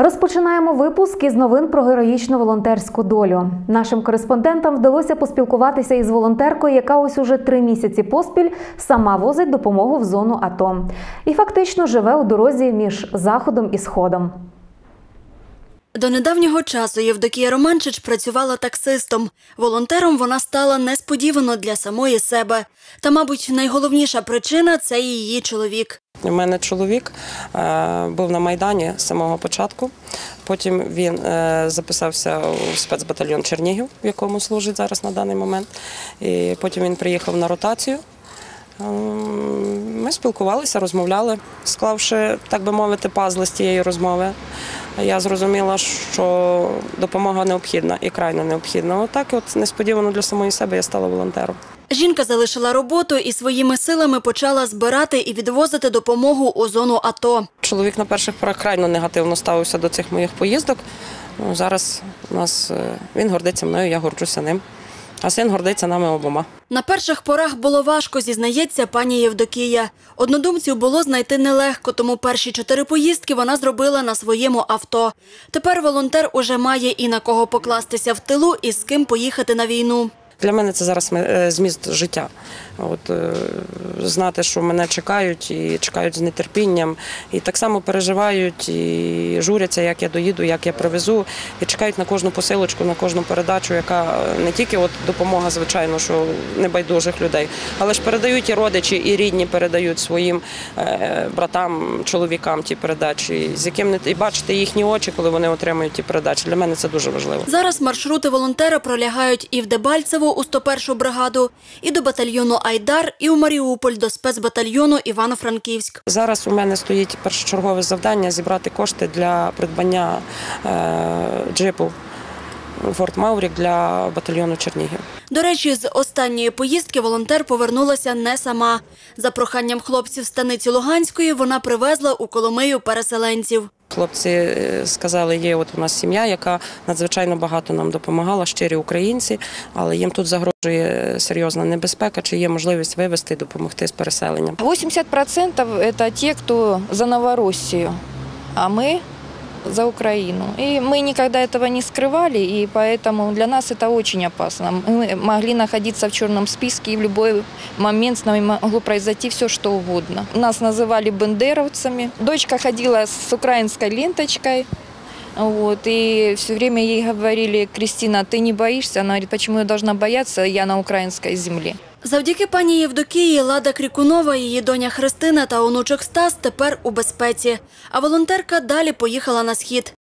Розпочинаємо випуск із новин про героїчну волонтерську долю. Нашим кореспондентам вдалося поспілкуватися із волонтеркою, яка ось уже три місяці поспіль сама возить допомогу в зону АТО і фактично живе у дорозі між заходом і сходом. До недавнього часу Євдокія Романчич працювала таксистом. Волонтером вона стала несподівано для самої себе. Та, мабуть, найголовніша причина це її чоловік. У мене чоловік е, був на Майдані з самого початку. Потім він е, записався у спецбатальйон Чернігів, в якому служить зараз на даний момент. І потім він приїхав на ротацію. Ем, Ми спілкувалися, розмовляли, склавши, так би мовити, пазли з тієї розмови. Я зрозуміла, що допомога необхідна і крайно необхідна. Отак, от несподівано для самої себе я стала волонтером. Жінка залишила роботу і своїми силами почала збирати і відвозити допомогу у зону АТО. Чоловік на перших порах крайно негативно ставився до цих моїх поїздок. Ну, зараз у нас е, він гордиться мною, я горджуся ним. А син гордиться нами обома. На перших порах було важко, зізнається пані Євдокія. Однодумців було знайти нелегко, тому перші чотири поїздки вона зробила на своєму авто. Тепер волонтер уже має і на кого покластися в тилу, і з ким поїхати на війну. Для мене це зараз е, зміст життя. От е, знати, що мене чекають і чекають з нетерпінням, і так само переживають і журяться, як я доїду, як я привезу, і чекають на кожну посилочку, на кожну передачу, яка не тільки от допомога, звичайно, що небайдужих людей, але ж передають і родичі, і рідні передають своїм е, братам, чоловікам ті передачі, з яким не і бачити їхні очі, коли вони отримують ті передачі. Для мене це дуже важливо. Зараз маршрути волонтера пролягають і в Дебальцево у 101-шу бригаду, і до батальйону Айдар, і у Маріуполь до спецбатальйону Івано-Франківськ. Зараз у мене стоїть першочергове завдання зібрати кошти для придбання е, джипу Форт Маурік для батальйону Чернігів. До речі, з останньої поїздки волонтер повернулася не сама. За проханням хлопців станиці Луганської вона привезла у Коломию переселенців. Хлопці е, сказали, є от у нас сім'я, яка надзвичайно багато нам допомагала, щирі українці, але їм тут загрожує серйозна небезпека, чи є можливість вивезти і допомогти з переселенням. 80% это те, кто за Новороссию, а мы за Украину. И мы никогда этого не скрывали, и поэтому для нас это очень опасно. Мы могли находиться в черном списке, и в любой момент с нами могло произойти все, что угодно. Нас называли бендеровцами. Дочка ходила с украинской ленточкой, вот, и все время ей говорили, Кристина, ты не боишься? Она говорит, почему я должна бояться, я на украинской земле. Завдяки пані Євдокії Лада Крікунова, її доня Христина та онучок Стас тепер у безпеці. А волонтерка далі поїхала на схід.